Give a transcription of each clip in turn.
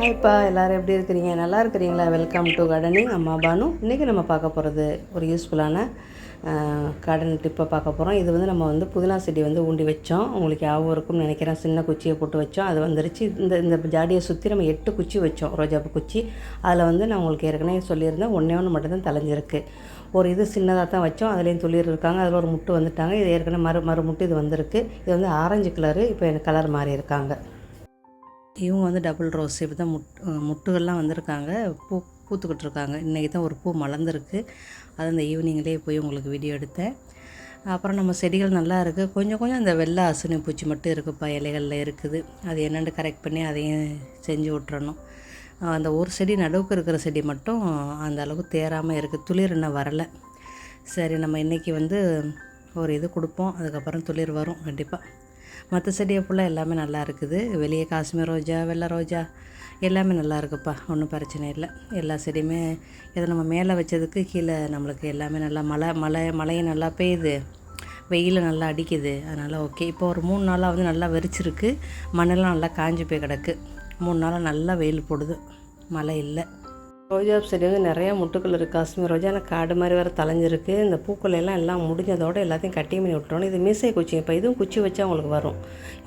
ஹாய்ப்பா எல்லோரும் எப்படி இருக்கிறீங்க? நல்லா இருக்கிறீங்களா? வெல்கம் டு கார்டனிங் அம்மா பானு. இன்றைக்கி நம்ம பார்க்க போகிறது ஒரு யூஸ்ஃபுல்லான கார்டன் டிப்பை பார்க்க போகிறோம் இது வந்து நம்ம வந்து புதினா செடி வந்து ஊண்டி வச்சோம். உங்களுக்கு ஞாபகம் இருக்கும்னு நினைக்கிறேன். சின்ன குச்சியை போட்டு வச்சோம். அது வந்துருச்சு. இந்த இந்த ஜாடியை சுற்றி நம்ம எட்டு குச்சி வச்சோம். ரோஜாப்பூ குச்சி. அதில் வந்து நான் உங்களுக்கு ஏற்கனவே சொல்லியிருந்தேன். ஒன்றே ஒன்று மட்டும்தான் தலைஞ்சிருக்கு ஒரு இது சின்னதாக தான் வச்சோம். அதுலேயும் துளிர் இருக்காங்க. அதில் ஒரு முட்டு வந்துட்டாங்க. இது ஏற்கனவே மறு மறு முட்டு இது வந்திருக்கு. இது வந்து ஆரஞ்சு கலரு இப்போ எனக்கு கலர் மாறி இருக்காங்க இவங்க வந்து டபுள் ரோஸ் இப்போ தான் முட் முட்டுகள்லாம் வந்திருக்காங்க. பூ பூத்துக்கிட்டு இருக்காங்க இன்றைக்கி தான் ஒரு பூ மலர்ந்துருக்கு. அது அந்த ஈவினிங்லேயே போய் உங்களுக்கு வீடியோ எடுத்தேன். அப்புறம் நம்ம செடிகள் நல்லா இருக்குது கொஞ்சம் கொஞ்சம் அந்த வெள்ளை அசுனி பூச்சி மட்டும் இருக்குப்பா இலைகளில் இருக்குது. அது என்னென்னு கரெக்ட் பண்ணி அதையும் செஞ்சு விட்றணும் அந்த ஒரு செடி நடுவுக்கு இருக்கிற செடி மட்டும் அந்த அளவுக்கு தேராமல் இருக்குது துளிர் இன்னும் வரலை. சரி நம்ம இன்றைக்கி வந்து ஒரு இது கொடுப்போம். அதுக்கப்புறம் துளிர் வரும். கண்டிப்பாக மற்ற செடியை ஃபுல்லாக எல்லாமே நல்லா இருக்குது. வெளியே காஷ்மீர் ரோஜா வெள்ளை ரோஜா எல்லாமே நல்லா இருக்குப்பா. ஒன்றும் பிரச்சனை இல்லை. எல்லா செடியுமே இதை நம்ம மேலே வச்சதுக்கு கீழே நம்மளுக்கு எல்லாமே நல்லா மழை மழை மழையும் நல்லா பெய்யுது. வெயில் நல்லா அடிக்குது. அதனால் ஓகே இப்போ ஒரு மூணு நாளாக வந்து நல்லா வெறிச்சிருக்கு. மண்ணெல்லாம் நல்லா காஞ்சி போய் கிடக்கு. மூணு நாளாக நல்லா வெயில் போடுது. மழை இல்லை. ரோஜா செடி வந்து நிறையா முட்டுக்கள் இருக்குது காஷ்மீர் ரோஜா எனக்கு காடு மாதிரி வேறு தலைஞ்சிருக்கு இந்த பூக்கள் எல்லாம் எல்லாம் முடிஞ்சதோட எல்லாத்தையும் கட்டி பண்ணி விட்டுறோம் இது மீசை குச்சி. இப்போ இதுவும் குச்சி வச்சா உங்களுக்கு வரும்.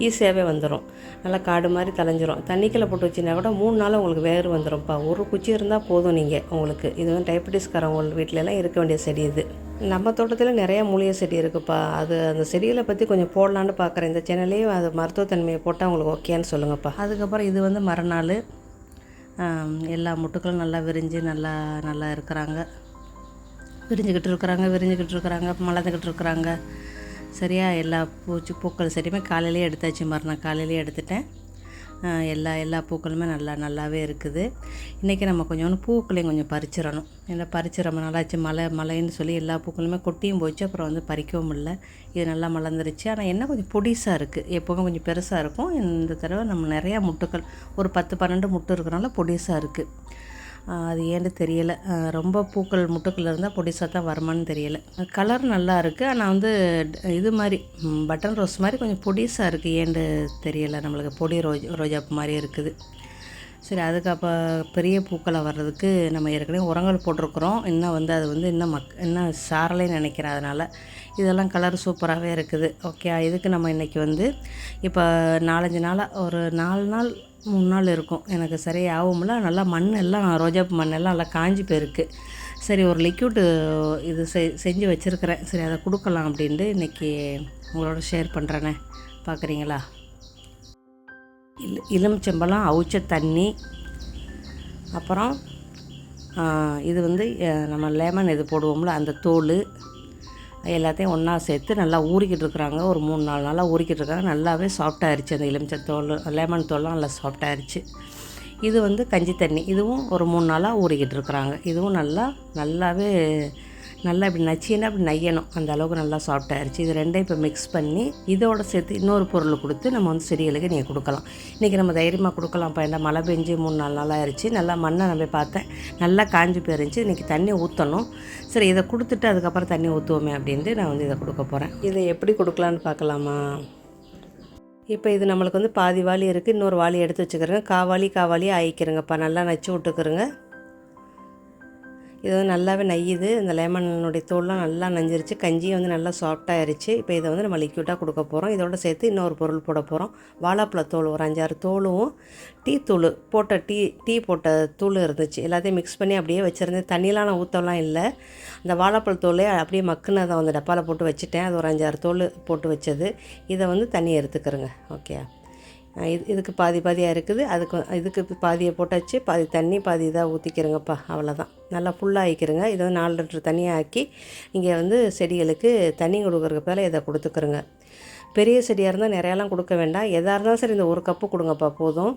ஈஸியாகவே வந்துடும் நல்லா காடு மாதிரி தலைஞ்சிரும் தண்ணிக்கில் போட்டு வச்சுனா கூட மூணு நாள் உங்களுக்கு வேறு வந்துடும்ப்பா ஒரு குச்சி இருந்தால் போதும் நீங்கள் உங்களுக்கு. இது வந்து டைபட்டிஸ்காரவங்க வீட்டிலலாம் இருக்க வேண்டிய செடி இது. நம்ம தோட்டத்தில் நிறையா மூலிகை செடி இருக்குப்பா. அது அந்த செடிகளை பற்றி கொஞ்சம் போடலான்னு பார்க்குறேன் இந்த சேனல்லையே அது மருத்துவத்தன்மையை போட்டால் உங்களுக்கு ஓகேன்னு சொல்லுங்கப்பா. அதுக்கப்புறம் இது வந்து மறுநாள். எல்லா முட்டுக்களும் நல்லா விரிஞ்சு நல்லா நல்லா இருக்கிறாங்க. விரிஞ்சுக்கிட்டு இருக்கிறாங்க விரிஞ்சுக்கிட்டு இருக்கிறாங்க மலர்ந்துக்கிட்டு இருக்கிறாங்க. சரியா எல்லா பூச்சி பூக்கள் செடியுமே காலையிலேயே எடுத்தாச்சு மறுநாள் காலையிலேயே எடுத்துட்டேன். எல்லா எல்லா பூக்களுமே நல்லா நல்லாவே இருக்குது. இன்றைக்கி நம்ம கொஞ்சோண்டு பூக்களையும் கொஞ்சம் பறிச்சிடணும். ஏன்னா பறிச்சு ரொம்ப நாளாச்சு. மழை மழைன்னு சொல்லி எல்லா பூக்களுமே கொட்டியும் போச்சு. அப்புறம் வந்து பறிக்கவும் இல்லை இது நல்லா மலர்ந்துருச்சு. ஆனால் என்ன கொஞ்சம் பொடிசாக இருக்குது எப்போவுமே கொஞ்சம் பெருசாக இருக்கும். இந்த தடவை நம்ம நிறையா முட்டுக்கள் ஒரு பத்து பன்னெண்டு முட்டு இருக்கிறனால பொடிசாக இருக்குது அது ஏன்னு தெரியலை. ரொம்ப பூக்கள் முட்டுக்கள் இருந்தால் பொடிசாக தான் வருமானு தெரியலை. கலர் நல்லா இருக்குது ஆனால் வந்து இது மாதிரி பட்டன் ரோஸ் மாதிரி கொஞ்சம் பொடிசாக இருக்குது ஏன்னு தெரியலை நம்மளுக்கு. பொடி ரோஜா ரோஜாப்பு மாதிரி இருக்குது. சரி அதுக்கப்புறம் பெரிய பூக்களை வர்றதுக்கு நம்ம ஏற்கனவே உரங்கள் போட்டிருக்குறோம். இன்னும் வந்து அது வந்து இன்னும் மக் இன்னும் சாரலைன்னு நினைக்கிறேன் அதனால். இதெல்லாம் கலர் சூப்பராகவே இருக்குது. ஓகே இதுக்கு நம்ம இன்றைக்கி வந்து இப்போ நாலஞ்சு நாளாக ஒரு நாலு நாள் மூணு நாள் இருக்கும். எனக்கு சரியாகும்ல. நல்லா மண் எல்லாம் ரோஜாப்பு மண்ணெல்லாம் நல்லா காஞ்சி போயிருக்கு. சரி ஒரு லிக்யூடு இது செ செஞ்சு வச்சுருக்கிறேன். சரி அதை கொடுக்கலாம் அப்படின்ட்டு இன்றைக்கி உங்களோட ஷேர் பண்ணுறேனே பார்க்குறீங்களா? இல் எலுமிச்சம்பழம் அவிச்ச தண்ணி. அப்புறம் இது வந்து நம்ம லெமன் இது போடுவோம்ல அந்த தோல். எல்லாத்தையும் ஒன்றா சேர்த்து நல்லா ஊறிக்கிட்டு இருக்கிறாங்க. ஒரு மூணு நாலு நாளாக ஊறிக்கிட்டு இருக்காங்க. நல்லாவே சாஃப்டாகிருச்சு அந்த எலுமிச்சை தோல் லெமன் தோல்லாம் நல்லா சாஃப்டாகிருச்சு இது வந்து கஞ்சி தண்ணி. இதுவும் ஒரு மூணு நாளாக ஊறிக்கிட்டு இருக்கிறாங்க. இதுவும் நல்லா நல்லாவே நல்லா இப்படி நச்சுன்னா அப்படி நையணும். அந்த அளவுக்கு நல்லா சாஃப்டாகிருச்சு இது ரெண்டையும் இப்போ மிக்ஸ் பண்ணி இதோட சேர்த்து இன்னொரு பொருள் கொடுத்து நம்ம வந்து செடிகளுக்கு நீங்கள் கொடுக்கலாம். இன்றைக்கி நம்ம தைரியமாக கொடுக்கலாம். இப்போ என்ன மழை பெஞ்சு மூணு நாலு நாளாக ஆயிடுச்சு நல்லா மண்ணை நம்ம பார்த்தேன். நல்லா காஞ்சி போயிருந்துச்சு. இன்றைக்கி தண்ணி ஊற்றணும் சரி இதை கொடுத்துட்டு அதுக்கப்புறம் தண்ணி ஊற்றுவோமே அப்படின்ட்டு நான் வந்து இதை கொடுக்க போகிறேன் இதை எப்படி கொடுக்கலான்னு பார்க்கலாமா? இப்போ இது நம்மளுக்கு வந்து பாதி வாளி இருக்குது இன்னொரு வாளி எடுத்து வச்சுக்கிறேங்க. காவாலி காவாலி ஆயிக்கிறேங்கப்பா. நல்லா நச்சு விட்டுக்கிறேங்க. இது வந்து நல்லாவே நெய்யுது இந்த லெமனுடைய தோல்லாம் நல்லா நஞ்சிருச்சு. கஞ்சியும் வந்து நல்லா சாஃப்டாகிருச்சு இப்போ இதை வந்து நம்ம லிக்யூட்டாக கொடுக்க போகிறோம் இதோட சேர்த்து இன்னொரு பொருள் போட போகிறோம் வாழைப்பழ தோல் ஒரு அஞ்சாறு தோலும் டீ தூள் போட்ட டீ டீ போட்ட தூள் இருந்துச்சு. எல்லாத்தையும் மிக்ஸ் பண்ணி அப்படியே வச்சுருந்தேன் தண்ணியெலாம் நான் ஊற்றலாம் இல்லை. அந்த வாழைப்பழ தோல் அப்படியே மக்குன்னு அதை டப்பாவில் போட்டு வச்சுட்டேன். அது ஒரு அஞ்சாறு தோல் போட்டு வச்சது. இதை வந்து தண்ணி எடுத்துக்கிறேங்க. ஓகே இது இதுக்கு பாதி பாதியாக இருக்குது. அதுக்கு இதுக்கு பாதியை போட்டாச்சு. பாதி தண்ணி பாதி இதாக ஊற்றிக்கிறேங்கப்பா அவ்வளோதான் நல்லா ஃபுல்லாக ஆகிக்கிறேங்க இதை வந்து நாலு லிட்டர் தண்ணியாக ஆக்கி இங்கே வந்து செடிகளுக்கு தண்ணி கொடுக்குறதுக்கு பதில் இதை கொடுத்துக்கிறோங்க. பெரிய செடியாக இருந்தால் நிறையாலாம் கொடுக்க வேண்டாம். எதாக இருந்தாலும் சரி இந்த ஒரு கப்பு கொடுங்கப்பா போதும்.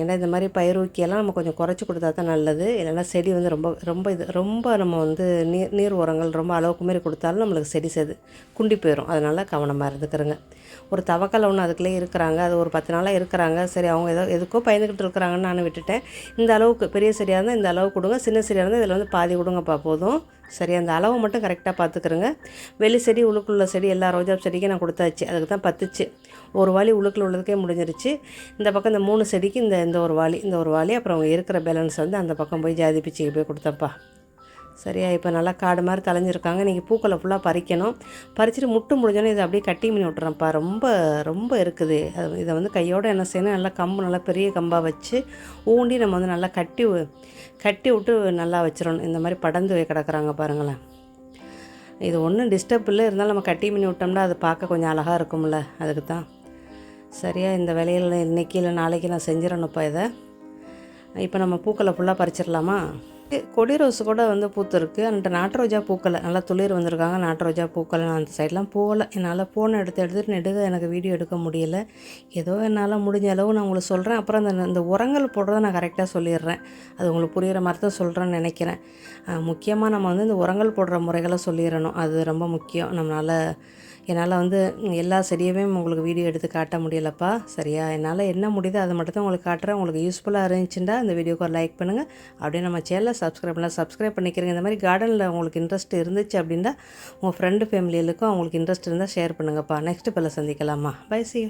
ஏன்னா இந்த மாதிரி பயிர் ஊக்கியெல்லாம் நம்ம கொஞ்சம் குறைச்சி கொடுத்தா தான் நல்லது. இல்லைன்னா செடி வந்து ரொம்ப ரொம்ப இது ரொம்ப நம்ம வந்து நீர் நீர் உரங்கள் ரொம்ப அளவுக்கு மாரி கொடுத்தாலும் நம்மளுக்கு செடி செது குண்டி போயிடும் அதனால் கவனமாக இருந்துக்கிறேங்க. ஒரு தவக்கலை ஒன்று அதுக்குள்ளே இருக்கிறாங்க. அது ஒரு பத்து நாளாக இருக்கிறாங்க. சரி அவங்க ஏதோ எதுக்கோ பயந்துக்கிட்டு இருக்கிறாங்கன்னு நான் விட்டுட்டேன். இந்த அளவுக்கு பெரிய செடியாக இருந்தால் இந்த அளவு கொடுங்க. சின்ன செடியாக இருந்தால் இதில் வந்து பாதி கொடுங்கப்பா போதும். சரி அந்த அளவை மட்டும் கரெக்டாக பார்த்துக்கிறோங்க வெளி செடி உழுக்குள்ள செடி எல்லா ரோஜா செடிக்கும் நான் கொடுத்தாச்சு. அதுக்கு தான் பத்துச்சு. ஒரு வாளி உழுக்கில் உள்ளதுக்கே முடிஞ்சிருச்சு. இந்த பக்கம் இந்த மூணு செடிக்கு இந்த இந்த ஒரு வாளி இந்த ஒரு வாளி அப்புறம் அவங்க இருக்கிற பேலன்ஸ் வந்து அந்த பக்கம் போய் ஜாதி பிச்சுக்கு போய் கொடுத்தப்பா சரியா? இப்போ நல்லா காடு மாதிரி கலைஞ்சிருக்காங்க. நீங்கள் பூக்களை ஃபுல்லாக பறிக்கணும். பறிச்சுட்டு முட்டு முடிஞ்சோன்னே இதை அப்படியே கட்டி பண்ணி விட்டுறேன்ப்பா. ரொம்ப ரொம்ப இருக்குது. அது இதை வந்து கையோடு என்ன செய்யணும்? நல்லா கம்பு நல்லா பெரிய கம்பாக வச்சு ஊண்டி நம்ம வந்து நல்லா கட்டி கட்டி விட்டு நல்லா வச்சிடணும். இந்த மாதிரி படந்து கிடக்குறாங்க பாருங்களேன். இது ஒன்றும் டிஸ்டர்ப் இல்லை. இருந்தாலும் நம்ம கட்டி பண்ணி விட்டோம்னா அது பார்க்க கொஞ்சம் அழகாக இருக்கும்ல. அதுக்கு தான். சரியா? இந்த வேலையில் இன்றைக்கி இல்லை நாளைக்கு நான் செஞ்சிடணும்ப்பா இதை. இப்போ நம்ம பூக்களை ஃபுல்லாக பறிச்சிடலாமா? கொடி ரோஸ் கூட வந்து பூத்துருக்கு. அந்த நாட்டு ரோஜா பூக்களை நல்லா துளிர் வந்திருக்காங்க. நாட்டு ரோஜா பூக்களை நான் அந்த சைட்லாம் போகலை. என்னால் ஃபோனை எடுத்து எடுத்துட்டு நெடுக எனக்கு வீடியோ எடுக்க முடியல. ஏதோ என்னால் முடிஞ்ச அளவு நான் உங்களுக்கு சொல்கிறேன் அப்புறம் அந்த இந்த உரங்கள் போடுறத நான் கரெக்டாக சொல்லிடுறேன். அது உங்களுக்கு புரிகிற மாதிரி தான் சொல்கிறேன்னு நினைக்கிறேன். முக்கியமாக நம்ம வந்து இந்த உரங்கள் போடுற முறைகளை சொல்லிடணும். அது ரொம்ப முக்கியம். நம்மளால் என்னால் வந்து எல்லா செடியுமே உங்களுக்கு வீடியோ எடுத்து காட்ட முடியலப்பா. சரியா? என்னால் என்ன முடியுதோ அதை மட்டும் தான் உங்களுக்கு காட்டுறேன். உங்களுக்கு யூஸ்ஃபுல்லாக இருந்துச்சுன்னா இந்த வீடியோக்கு ஒரு லைக் பண்ணுங்கள் அப்படியே நம்ம சேனலில் சப்ஸ்கிரைப் பண்ணலாம். சப்ஸ்கிரைப் பண்ணிக்கிறீங்க. இந்த மாதிரி கார்டனில் உங்களுக்கு இன்ட்ரெஸ்ட் இருந்துச்சு அப்படின்னா உங்கள் ஃப்ரெண்டு ஃபேமிலிகளுக்கும் அவங்களுக்கு இன்ட்ரெஸ்ட் இருந்தால் ஷேர் பண்ணுங்கப்பா. நெக்ஸ்ட் பிள்ளை சந்திக்கலாமா. By C